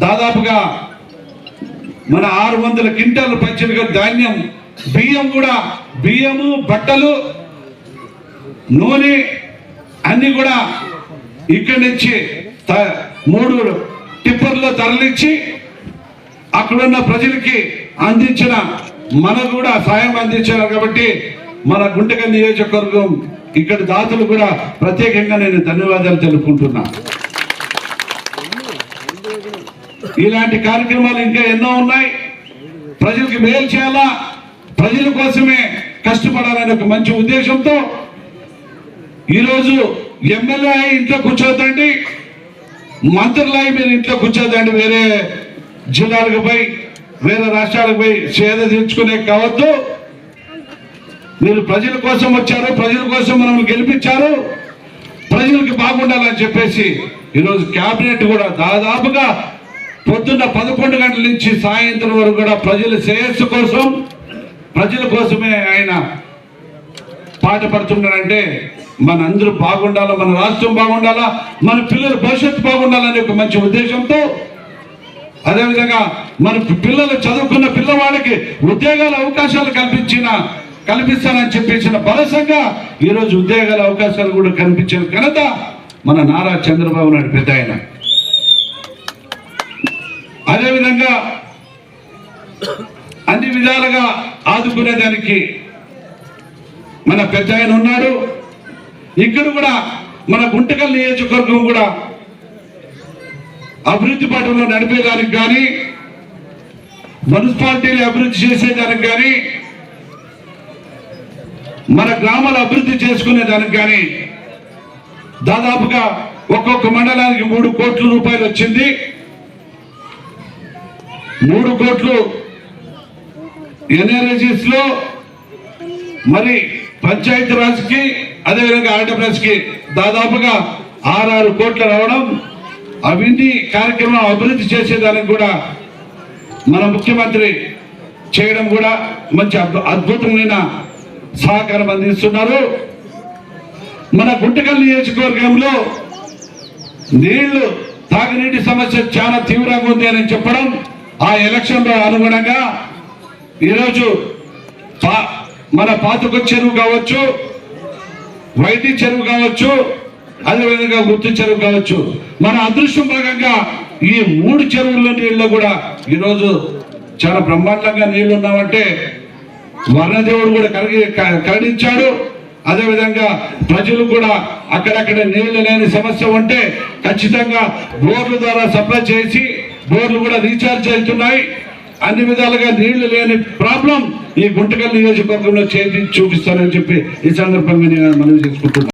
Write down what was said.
దాదాపుగా మన ఆరు వందల క్వింటాల పచ్చిమిరపకాయ ధాన్యం బియ్యం కూడా బియ్యము బట్టలు నూనె అన్ని కూడా ఇక్కడి నుంచి త- మూడు టిప్పర్లో తరలించి అక్కడున్న ప్రజలకి అందించిన మనకు కూడా సాయం అందించారు కాబట్టి మన గుంటక నియోజకవర్గం ఇక్కడ దాతలు కూడా ప్రత్యేకంగా నేను ధన్యవాదాలు తెలుపుకుంటున్నా. ఇలాంటి కార్యక్రమాలు ఇంకా ఎన్నో ఉన్నాయి. ప్రజలకు మేలు చేయాలా? ప్రజల కోసమే కష్టపడాలనే ఒక మంచి ఉద్దేశంతో ఈరోజు ఎమ్మెల్యే అయి ఇంట్లో కూర్చోద్దండి. మంత్రులు అయి మీరు ఇంట్లో కూర్చోదండి వేరే జిల్లాలకు పోయి వేరే రాష్ట్రాలకు పోయి సేద తీర్చుకునే కావద్దు. మీరు ప్రజల కోసం వచ్చారు. ప్రజల కోసం మనం గెలిపించారు. ప్రజలకు బాగుండాలని చెప్పేసి ఈరోజు క్యాబినెట్ కూడా దాదాపుగా పొద్దున్న పదకొండు గంటల నుంచి సాయంత్రం వరకు కూడా ప్రజల శ్రేయస్సు కోసం ప్రజల కోసమే ఆయన పాట పడుతున్నాడంటే మన అందరూ బాగుండాలా మన రాష్ట్రం బాగుండాలా మన పిల్లల భవిష్యత్తు బాగుండాలనే ఒక మంచి ఉద్దేశంతో అదేవిధంగా మన పిల్లలు చదువుకున్న పిల్లవాడికి ఉద్యోగాల అవకాశాలు కల్పించిన కల్పిస్తానని చెప్పేసిన భరోసంగా ఈరోజు ఉద్యోగాల అవకాశాలు కూడా కనిపించిన ఘనత మన నారా చంద్రబాబు నాయుడు పెద్ద ఆయన. అన్ని విధాలుగా ఆదుకునేదానికి మన పెద్ద ఆయన ఉన్నాడు. ఇక్కడ కూడా మన గుంటకల్ నియోజకవర్గం కూడా అభివృద్ధి పటంలో నడిపేదానికి కానీ మున్సిపాలిటీలు అభివృద్ధి చేసేదానికి కానీ మన గ్రామాలు అభివృద్ధి చేసుకునేదానికి కానీ దాదాపుగా ఒక్కొక్క మండలానికి మూడు కోట్ల రూపాయలు వచ్చింది. మూడు కోట్లు ఎన్ఆర్ఎస్ఎస్లో మరి పంచాయతీ రాజ్కి అదేవిధంగా ఆర్డబ్ల్యూఎస్ దాదాపుగా ఆరు కోట్లు రావడం అవన్నీ కార్యక్రమం అభివృద్ధి చేసేదానికి కూడా మన ముఖ్యమంత్రి చేయడం కూడా మంచి అద్భు- అద్భుతమైన సహకారం అందిస్తున్నారు. మన గుంటకల్ నియోజకవర్గంలో నీళ్ళు తాగునీటి సమస్య చాలా తీవ్రంగా ఉంది అని చెప్పడం ఆ ఎలక్షన్లో అనుగుణంగా ఈరోజు పా- మన పాతక చెరువు కావచ్చు వైటి చెరువు కావచ్చు అదేవిధంగా గుర్తు చెరువు కావచ్చు. మన అదృష్టం భాగంగా ఈ మూడు చెరువుల నీళ్ళు కూడా ఈరోజు చాలా బ్రహ్మాండంగా నీళ్ళు ఉన్నామంటే వర్ణదేవుడు కూడా కలిగి కరణించాడు అదేవిధంగా ప్రజలు కూడా అక్కడక్కడ నీళ్ళు లేని సమస్య ఉంటే ఖచ్చితంగా బోర్ల ద్వారా సప్లై చేసి బోర్లు కూడా రీఛార్జ్ అవుతున్నాయి. అన్ని విధాలుగా నీళ్ళు లేని ప్రాబ్లం ఈ గుంటకల్ నియోజకవర్గంలో చేయించి చూపిస్తానని చెప్పి ఈ సందర్భంగా నేను మనవి చేసుకుంటున్నాను.